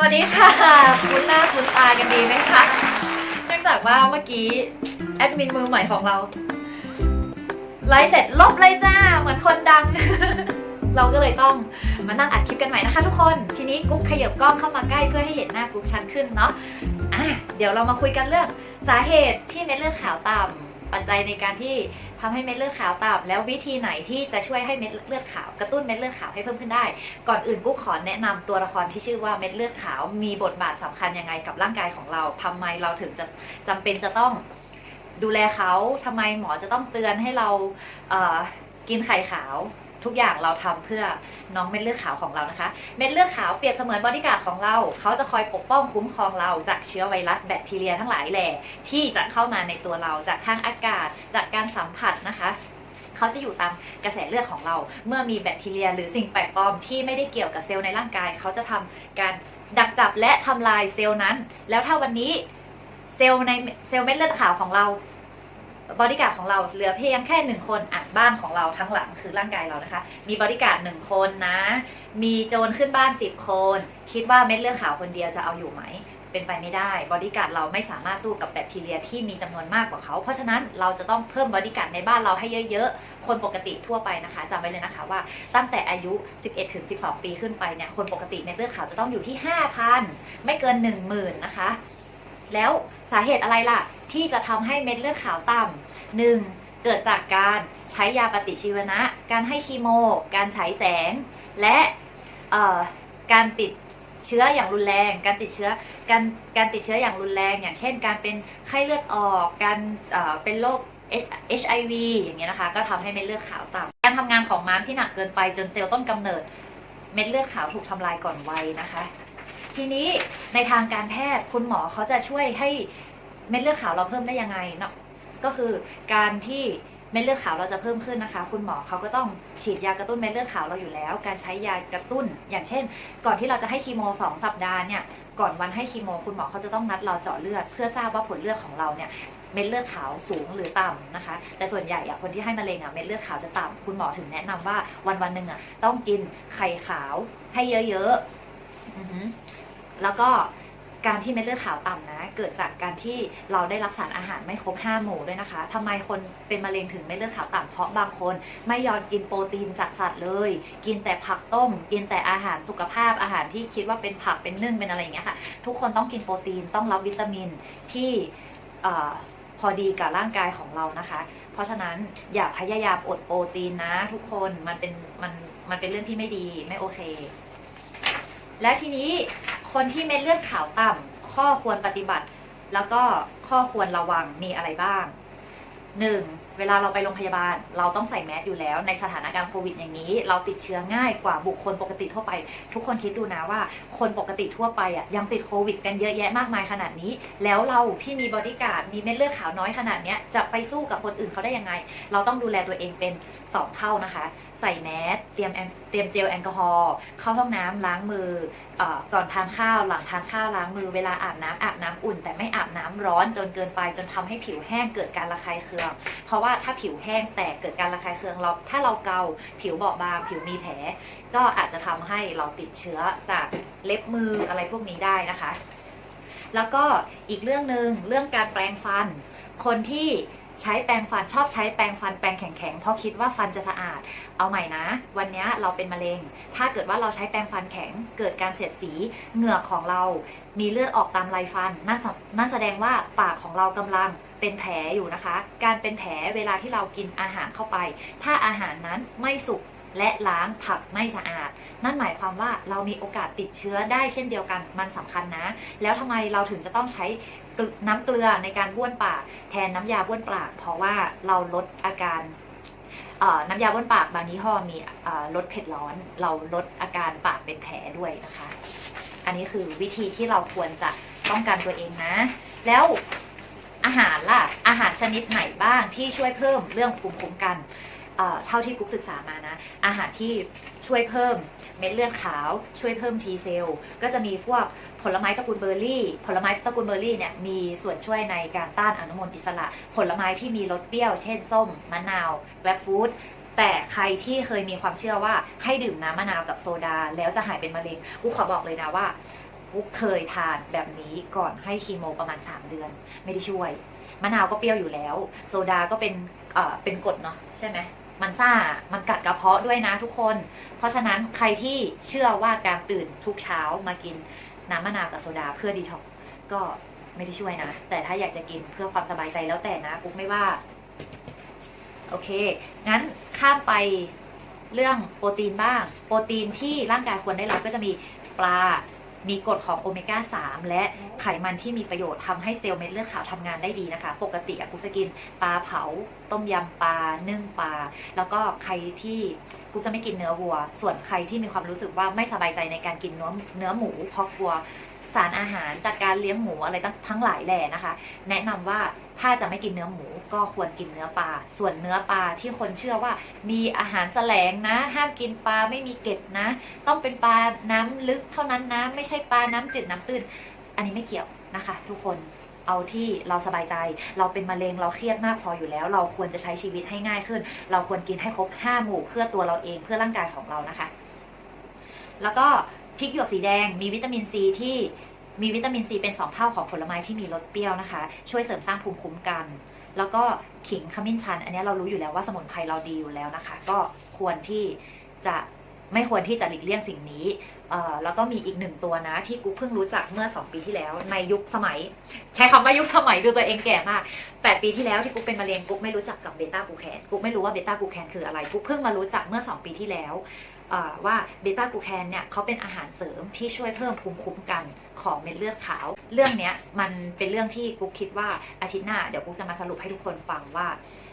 วัสดีค่ะคุณหน้าคุณตากันดีไหมคะเนื่องจากว่าเมื่อกี้แอดมินมือใหม่ของเราไลฟ์เสร็จลบเลยจ้าเหมือนคนดัง เราก็เลยต้องมานั่งอัดคลิปกันใหม่นะคะทุกคน ทีนี้กุ๊กขยับกล้องเข้ามาใกล้เพื่อให้เห็นหน้ากุ๊กชัดขึ้นเนาะอะเดี๋ยวเรามาคุยกันเรื่องสาเหตุที่เม็ดเลือดขาวต่ำปัจจัยในการที่ ทำให้เม็ดเลือดขาวต่ำแล้ววิธีไหนที่จะช่วยให้เม็ดเลือดขาวกระตุ้นเม็ดเลือดขาวให้เพิ่มขึ้นได้ ก่อนอื่นกุ๊กขอแนะนำตัวละครที่ชื่อว่าเม็ดเลือดขาวมีบทบาทสำคัญยังไงกับร่างกายของเราทำไมเราถึงจะจำเป็นจะต้องดูแลเขาทำไมหมอจะต้องเตือนให้เราเกินไข่ขาว ทุกอย่างเราทำเพื่อน้องเม็ดเลือดขาวของเรานะคะ เม็ดเลือดขาวเปรียบเสมือนบอดี้การ์ดของเรา เขาจะคอยปกป้องคุ้มครองเราจากเชื้อไวรัสแบคทีเรียทั้งหลายแหล่ที่จะเข้ามาในตัวเราจากทางอากาศจากการสัมผัสนะคะเขาจะอยู่ตามกระแสเลือดของเรา เมื่อมีแบคทีเรีย หรือสิ่งแปลกปลอมที่ไม่ได้เกี่ยวกับเซลล์ในร่างกาย เขาจะทำการดักจับและทำลายเซลล์นั้น แล้วถ้าวันนี้เซลล์ในเซลล์เม็ดเลือดขาวของเรา บอดี้การ์ดของเราเหลือเพียงแค่หนึ่งคนอะบ้านของเราทั้งหลังคือร่างกายเรานะคะ มีบอดี้การ์ดหนึ่งคนนะ มีโจรขึ้นบ้านสิบคน คิดว่าเม็ดเลือดขาวคนเดียวจะเอาอยู่ไหม เป็นไปไม่ได้บอดี้การ์ดเราไม่สามารถสู้กับแบคทีเรียที่มีจำนวนมากกว่าเขา เพราะฉะนั้นเราจะต้องเพิ่มบอดี้การ์ดในบ้านเราให้เยอะๆ คนปกติทั่วไปนะคะจำไว้เลยนะคะว่าตั้งแต่อายุ 11ถึง12 ปีขึ้นไปเนี่ยคนปกติเม็ดเลือดขาวจะต้องอยู่ที่ 5,000 ไม่เกิน 10,000นะคะ แล้วสาเหตุอะไรล่ะ ที่จะทำให้เม็ดเลือดขาวต่ำหนึ่งเกิดจากการใช้ยาปฏิชีวนะ การให้คีโม การฉายแสง และการติดเชื้ออย่างรุนแรง การติดเชื้อ การการติดเชื้ออย่างรุนแรง อย่างเช่น การเป็นไข้เลือดออก การเเป็นโรค HIV อย่างเงี้ยนะคะ ก็ทำให้เม็ดเลือดขาวต่ำการทำงานของม้ามที่หนักเกินไปจนเซลล์ต้นกำเนิด เม็ดเลือดขาวถูกทำลายก่อนวัยนะคะ ทีนี้ในทางการแพทย์คุณหมอเขาจะช่วยให้เม็ดเลือดขาวเราเพิ่มได้ยังไงเนาะก็คือการที่เม็ดเลือดขาวเราจะเพิ่มขึ้นนะคะ คุณหมอเขาก็ต้องฉีดยากระตุ้นเม็ดเลือดขาวเราอยู่แล้ว การใช้ยากระตุ้น อย่างเช่น ก่อนที่เราจะให้คีโม2 สัปดาห์เนี่ยก่อนวันให้คีโม คุณหมอเขาจะต้องนัดเราเจาะเลือด เพื่อทราบว่าผลเลือดของเราเนี่ยเม็ดเลือดขาวสูงหรือต่ำนะคะ แต่ส่วนใหญ่อะคนที่ให้มะเร็งอะเม็ดเลือดขาวจะต่ำคุณหมอถึงแนะนำว่าวันวันหนึ่งอะต้องกินไข่ขาวให้เยอะๆ แล้วก็การที่เม็ดเลือดขาวต่ำนะ เกิดจากการที่เราได้รับสารอาหารไม่ครบ 5 หมู่ด้วยนะคะทำไมคนเป็นมะเร็งถึงเม็ดเลือดขาวต่ำเพราะบางคนไม่ยอมกินโปรตีนจากสัตว์เลย กินแต่ผักต้ม กินแต่อาหารสุขภาพอาหารที่คิดว่าเป็นผักเป็นนึ่งเป็นอะไรอย่างเงี้ยค่ะ ทุกคนต้องกินโปรตีนต้องรับวิตามินที่พอดีกับร่างกายของเรานะคะ เพราะฉะนั้นอย่าพยายามอดโปรตีนนะ ทุกคนมันเป็นมันมันเป็นเรื่องที่ไม่ดีไม่โอเค และทีนี้ คนที่เม็ดเลือดขาวต่ำข้อควรปฏิบัติ แล้วก็ข้อควรระวังมีอะไรบ้าง 1. เวลาเราไปโรงพยาบาล เราต้องใส่แมสอยู่แล้ว ในสถานการณ์โควิดอย่างนี้ เราติดเชื้อง่ายกว่าบุคคลปกติทั่วไป ทุกคนคิดดูนะว่า คนปกติทั่วไปอะยังติดโควิดกันเยอะแยะมากมายขนาดนี้ แล้วเราที่มีบอดี้การ์ดมีเม็ดเลือดขาวน้อยขนาดเนี้ยจะไปสู้กับคนอื่นเขาได้ยังไง เราต้องดูแลตัวเองเป็น 2 เท่านะคะ ใส่แมสเตรียมเตรียมเจลแอลกอฮอล์เข้าห้องน้ำล้างมือ ก่อนทานข้าวหลังทานข้าวล้างมือเวลาอาบน้ำอาบน้ำอุ่น แต่ไม่อาบน้ำร้อนจนเกินไปจนทำให้ผิวแห้งเกิดการระคายเคือง เพราะว่าถ้าผิวแห้งแตกเกิดการระคายเคืองเราถ้าเราเกาผิวเบาบางผิวมีแผล ก็อาจจะทำให้เราติดเชื้อจากเล็บมืออะไรพวกนี้ได้นะคะ แล้วก็อีกเรื่องหนึ่งเรื่องการแปรงฟัน คนที่ ใช้แปรงฟันชอบใช้แปรงฟันแปรงแข็งๆเพราะคิดว่าฟันจะสะอาด เอาใหม่นะ วันนี้เราเป็นมะเร็ง ถ้าเกิดว่าเราใช้แปรงฟันแข็ง เกิดการเสียดสีเหงือกของเรา มีเลือดออกตามไรฟันนั่นสนั่นแสดงว่าปากของเรากำลังเป็นแผลอยู่นะคะ การเป็นแผลเวลาที่เรากินอาหารเข้าไป ถ้าอาหารนั้นไม่สุกและล้างผักไม่สะอาด นั่นหมายความว่าเรามีโอกาสติดเชื้อได้เช่นเดียวกันมันสำคัญนะ แล้วทำไมเราถึงจะต้องใช้ น้ำเกลือในการบ้วนปากแทนน้ำยาบ้วนปาก เพราะว่าเราลดอาการน้ำยาบ้วนปากบางยี่ห้อมีลดเผ็ดร้อน เราลดอาการปากเป็นแผลด้วยนะคะ อันนี้คือวิธีที่เราควรจะป้องกันตัวเองนะ แล้วอาหารล่ะ อาหารชนิดไหนบ้างที่ช่วยเพิ่มเรื่องภูมิคุ้มกันเอ่อเท่าที่กุ๊กศึกษามานะ อาหารที่ช่วยเพิ่ม เม็ดเลือดขาวช่วยเพิ่ม T เซลล์ก็จะมีพวกผลไม้ตระกูลเบอร์รี่ ผลไม้ตระกูลเบอร์รี่เนี่ยมีส่วนช่วยในการต้านอนุมูลอิสระ ผลไม้ที่มีรสเปรี้ยว เช่นส้ม มะนาวแกลฟูดแต่ใครที่เคยมีความเชื่อว่าให้ดื่มน้ำมะนาวกับโซดา แล้วจะหายเป็นมะเร็งกูขอบอกเลยนะว่ากุ๊กเคยทานแบบนี้ก่อนให้คีโมประมาณ 3 เดือน ไม่ได้ช่วย มะนาวก็เปรี้ยวอยู่แล้ว โซดาก็เป็นเอ่อเป็นกรดเนาะใช่ไหม มันซ่า มันกัดกระเพาะด้วยนะทุกคน เพราะฉะนั้นใครที่เชื่อว่าการตื่นทุกเช้ามากินน้ำมะนาวกับโซดาเพื่อดีท็อกก็ไม่ได้ช่วยนะ แต่ถ้าอยากจะกินเพื่อความสบายใจแล้วแต่นะกุ๊กไม่ว่า โอเค งั้นข้ามไปเรื่องโปรตีนบ้าง โปรตีนที่ร่างกายควรได้รับก็จะมีปลา มีกรดของโอเมก้า 3 และไขมันที่มีประโยชน์ทำให้เซลล์เม็ดเลือดขาวทำงานได้ดีนะคะ ปกติอะกูจะกินปลาเผา ต้มยำปลา นึ่งปลา แล้วก็ใครที่กูจะไม่กินเนื้อวัว ส่วนใครที่มีความรู้สึกว่าไม่สบายใจในการกินเนื้อเนื้อหมูเพราะกลัว สารอาหารจากการเลี้ยงหมูอะไรทั้งทั้งหลายแหล่นะคะ แนะนำว่าถ้าจะไม่กินเนื้อหมูก็ควรกินเนื้อปลา ส่วนเนื้อปลาที่คนเชื่อว่ามีอาหารแสลงนะ ห้ามกินปลาไม่มีเกล็ดนะ ต้องเป็นปลาน้ำลึกเท่านั้นนะ ไม่ใช่ปลาน้ำจืดน้ำตื้น อันนี้ไม่เกี่ยวนะคะ ทุกคนเอาที่เราสบายใจ เราเป็นมะเร็งเราเครียดมากพออยู่แล้ว เราควรจะใช้ชีวิตให้ง่ายขึ้น เราควรกินให้ครบ 5 หมู่เพื่อตัวเราเองเพื่อร่างกายของเรานะคะ แล้วก็ พริกหยวกสีแดงมีวิตามินซีที่มีวิตามินซีเป็น 2 เท่าของผลไม้ที่มีรสเปรี้ยวนะคะ ช่วยเสริมสร้างภูมิคุ้มกัน แล้วก็ขิงขมิ้นชัน อันนี้เรารู้อยู่แล้วว่าสมุนไพรเราดีอยู่แล้วนะคะ ก็ควรที่จะไม่ควรที่จะหลีกเลี่ยงสิ่งนี้ แล้วก็มีอีกหนึ่งตัวนะ ที่กุเพิ่งรู้จักเมื่อ 2 ปีที่แล้ว ในยุคสมัย ใช้คำว่ายุคสมัยดูตัวเองแก่มาก 8 ปีที่แล้วที่กุเป็นมะเร็งกุไม่รู้จักกับเบต้ากูแคนกุไม่รู้ว่าเบต้ากูแคนคืออะไรกุเพิ่งมารู้จักเมื่อ 2 ปีที่แล้วว่าเบต้ากูแคนเนี่ยเขาเป็นอาหารเสริมที่ช่วยเพิ่มภูมิคุ้มกันของเม็ดเลือดขาว เรื่องเนี้ยมันเป็นเรื่องที่กุคิดว่าอาทิตย์หน้าเดี๋ยวกุจะมาสรุปให้ทุกคนฟังว่า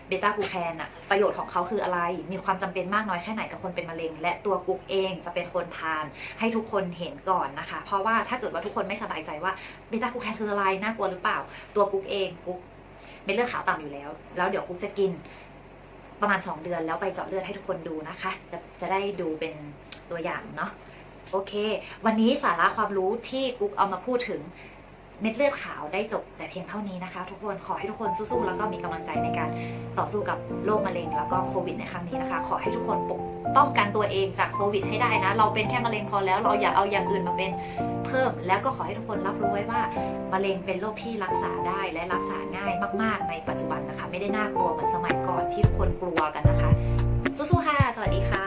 เบต้ากูแคนอะประโยชน์ของเขาคืออะไร มีความจำเป็นมากน้อยแค่ไหนกับคนเป็นมะเร็ง และตัวกุ๊กเองจะเป็นคนทานให้ทุกคนเห็นก่อนนะคะ เพราะว่าถ้าเกิดว่าทุกคนไม่สบายใจว่าเบต้ากูแคนคืออะไรน่ากลัวหรือเปล่า ตัวกุ๊กเองกุ๊กเม็ดเลือดขาวต่ำอยู่แล้ว แล้วเดี๋ยวกุ๊กจะกินประมาณ 2 เดือนแล้วไปเจาะเลือดให้ทุกคนดูนะคะ จะจะได้ดูเป็นตัวอย่างเนาะโอเค วันนี้สาระความรู้ที่กุ๊กเอามาพูดถึง เม็ดเลือดขาวได้จบแต่เพียงเท่านี้นะคะ ทุกคนขอให้ทุกคนสู้ๆแล้วก็มีกำลังใจในการต่อสู้กับโรคมะเร็งแล้วก็โควิดในครั้งนี้นะคะ ขอให้ทุกคนปกป้องกันตัวเองจากโควิดให้ได้นะ เราเป็นแค่มะเร็งพอแล้วเราอย่าเอาอย่างอื่นมาเป็นเพิ่ม แล้วก็ขอให้ทุกคนรับรู้ไว้ว่ามะเร็งเป็นโรคที่รักษาได้และรักษาง่ายมาก ๆ ในปัจจุบันนะคะ ไม่ได้น่ากลัวเหมือนสมัยก่อนที่ทุกคนกลัวกันนะคะ สู้ๆค่ะ สวัสดีค่ะ